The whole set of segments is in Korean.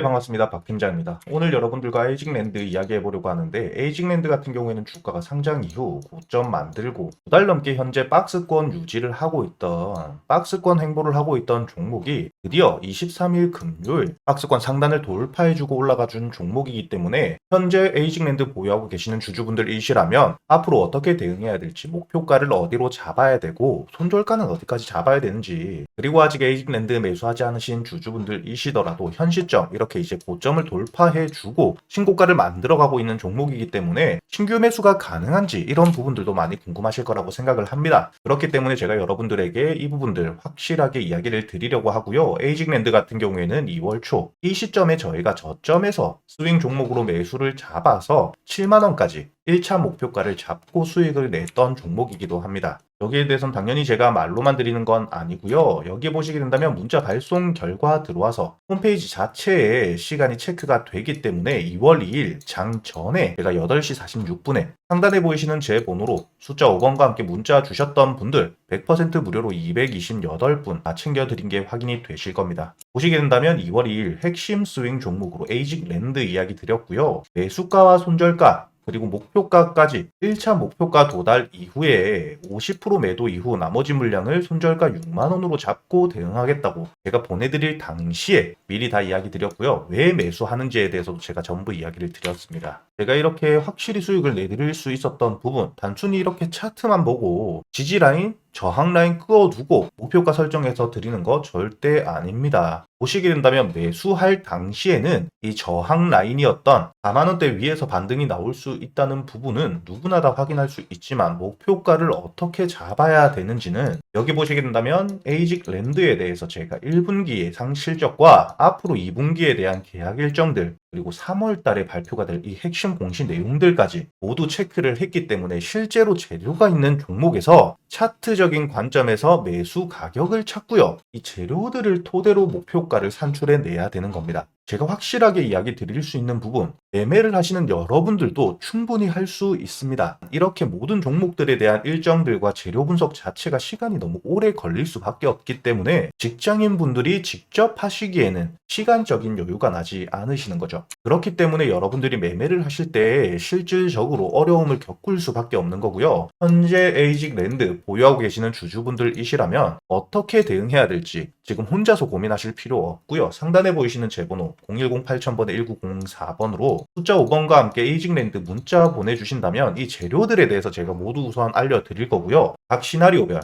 네, 반갑습니다. 박 팀장입니다. 오늘 여러분들과 에이징랜드 이야기해 보려고 하는데 에이징랜드 같은 경우에는 주가가 상장 이후 고점 만들고 두 달 넘게 현재 박스권 유지를 하고 있던 박스권 행보를 하고 있던 종목이 드디어 23일 금요일 박스권 상단을 돌파해주고 올라가준 종목이기 때문에 현재 에이징랜드 보유하고 계시는 주주분들이시라면 앞으로 어떻게 대응해야 될지 목표가를 어디로 잡아야 되고 손절가는 어디까지 잡아야 되는지 그리고 아직 에이징랜드 매수하지 않으신 주주분들이시더라도 현 시점 이렇게 이제 고점을 돌파해주고 신고가를 만들어가고 있는 종목이기 때문에 신규 매수가 가능한지 이런 부분들도 많이 궁금하실 거라고 생각을 합니다. 그렇기 때문에 제가 여러분들에게 이 부분들 확실하게 이야기를 드리려고 하고요. 에이징랜드 같은 경우에는 2월 초 이 시점에 저희가 저점에서 스윙 종목으로 매수를 잡아서 7만 원까지 1차 목표가를 잡고 수익을 냈던 종목이기도 합니다. 여기에 대해서는 당연히 제가 말로만 드리는 건 아니고요. 여기 보시게 된다면 문자 발송 결과 들어와서 홈페이지 자체에 시간이 체크가 되기 때문에 2월 2일 장 전에 제가 8시 46분에 상단에 보이시는 제 번호로 숫자 5번과 함께 문자 주셨던 분들 100% 무료로 228분 다 챙겨드린 게 확인이 되실 겁니다. 보시게 된다면 2월 2일 핵심 스윙 종목으로 에이직 랜드 이야기 드렸고요. 매수가와 손절가 그리고 목표가까지 1차 목표가 도달 이후에 50% 매도 이후 나머지 물량을 손절가 6만원으로 잡고 대응하겠다고 제가 보내드릴 당시에 미리 다 이야기 드렸고요. 왜 매수하는지에 대해서도 제가 전부 이야기를 드렸습니다. 제가 이렇게 확실히 수익을 내드릴 수 있었던 부분 단순히 이렇게 차트만 보고 지지 라인 저항 라인 끄어두고 목표가 설정해서 드리는 거 절대 아닙니다. 보시게 된다면 매수할 당시에는 이 저항 라인이었던 4만원대 위에서 반등이 나올 수 있다는 부분은 누구나 다 확인할 수 있지만 목표가를 어떻게 잡아야 되는지는 여기 보시게 된다면 에이직 랜드에 대해서 제가 1분기 예상 실적과 앞으로 2분기에 대한 계약 일정들 그리고 3월 달에 발표가 될 이 핵심 공시 내용들까지 모두 체크를 했기 때문에 실제로 재료가 있는 종목에서 차트적인 관점에서 매수 가격을 찾고요. 이 재료들을 토대로 목표가를 산출해 내야 되는 겁니다. 제가 확실하게 이야기 드릴 수 있는 부분, 매매를 하시는 여러분들도 충분히 할 수 있습니다. 이렇게 모든 종목들에 대한 일정들과 재료 분석 자체가 시간이 너무 오래 걸릴 수밖에 없기 때문에 직장인 분들이 직접 하시기에는 시간적인 여유가 나지 않으시는 거죠. 그렇기 때문에 여러분들이 매매를 하실 때 실질적으로 어려움을 겪을 수밖에 없는 거고요. 현재 에이직 랜드 보유하고 계시는 주주분들이시라면 어떻게 대응해야 될지 지금 혼자서 고민하실 필요 없고요. 상단에 보이시는 제 번호 010-8000번에 1904번으로 숫자 5번과 함께 에이징랜드 문자 보내주신다면 이 재료들에 대해서 제가 모두 우선 알려드릴 거고요. 각 시나리오별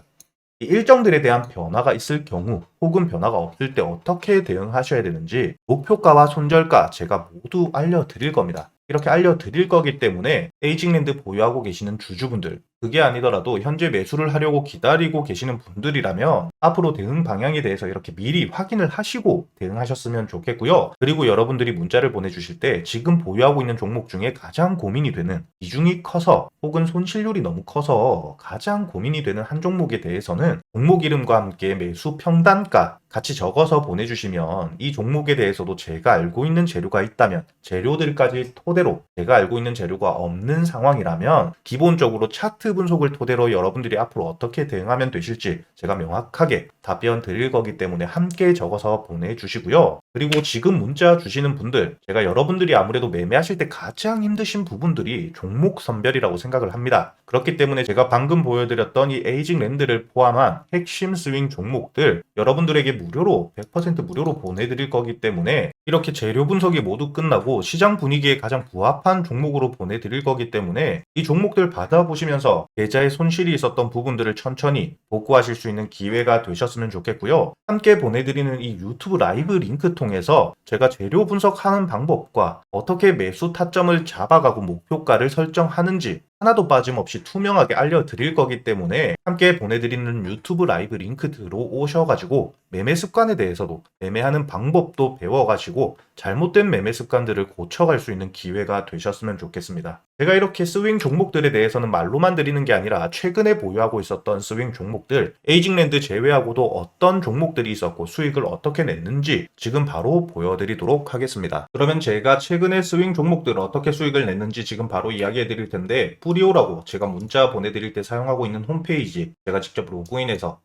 이 일정들에 대한 변화가 있을 경우 혹은 변화가 없을 때 어떻게 대응하셔야 되는지 목표가와 손절가 제가 모두 알려드릴 겁니다. 이렇게 알려드릴 거기 때문에 에이징랜드 보유하고 계시는 주주분들 그게 아니더라도 현재 매수를 하려고 기다리고 계시는 분들이라면 앞으로 대응 방향에 대해서 이렇게 미리 확인을 하시고 대응하셨으면 좋겠고요. 그리고 여러분들이 문자를 보내주실 때 지금 보유하고 있는 종목 중에 가장 고민이 되는 비중이 커서 혹은 손실률이 너무 커서 가장 고민이 되는 한 종목에 대해서는 종목 이름과 함께 매수 평단가 같이 적어서 보내주시면 이 종목에 대해서도 제가 알고 있는 재료가 있다면 재료들까지 토대로 제가 알고 있는 재료가 없는 상황이라면 기본적으로 차트 분석을 토대로 여러분들이 앞으로 어떻게 대응하면 되실지 제가 명확하게 답변 드릴 거기 때문에 함께 적어서 보내주시고요. 그리고 지금 문자 주시는 분들 제가 여러분들이 아무래도 매매하실 때 가장 힘드신 부분들이 종목 선별이라고 생각을 합니다. 그렇기 때문에 제가 방금 보여드렸던 이 에이징 랜드를 포함한 핵심 스윙 종목들 여러분들에게 무료로 100% 무료로 보내드릴 거기 때문에 이렇게 재료 분석이 모두 끝나고 시장 분위기에 가장 부합한 종목으로 보내드릴 거기 때문에 이 종목들 받아보시면서 계좌에 손실이 있었던 부분들을 천천히 복구하실 수 있는 기회가 되셨으면 좋겠고요. 함께 보내드리는 이 유튜브 라이브 링크 통해서 제가 재료 분석하는 방법과 어떻게 매수 타점을 잡아가고 목표가를 설정하는지 하나도 빠짐없이 투명하게 알려드릴 거기 때문에 함께 보내드리는 유튜브 라이브 링크 들어오셔가지고 매매 습관에 대해서도 매매하는 방법도 배워가시고 잘못된 매매 습관들을 고쳐갈 수 있는 기회가 되셨으면 좋겠습니다. 제가 이렇게 스윙 종목들에 대해서는 말로만 드리는 게 아니라 최근에 보유하고 있었던 스윙 종목들 에이징랜드 제외하고도 어떤 종목들이 있었고 수익을 어떻게 냈는지 지금 바로 보여드리도록 하겠습니다. 그러면 제가 최근에 스윙 종목들 어떻게 수익을 냈는지 지금 바로 이야기해 드릴 텐데 뿌리오라고 제가 문자 보내드릴 때 사용하고 있는 홈페이지 제가 직접 로그인해서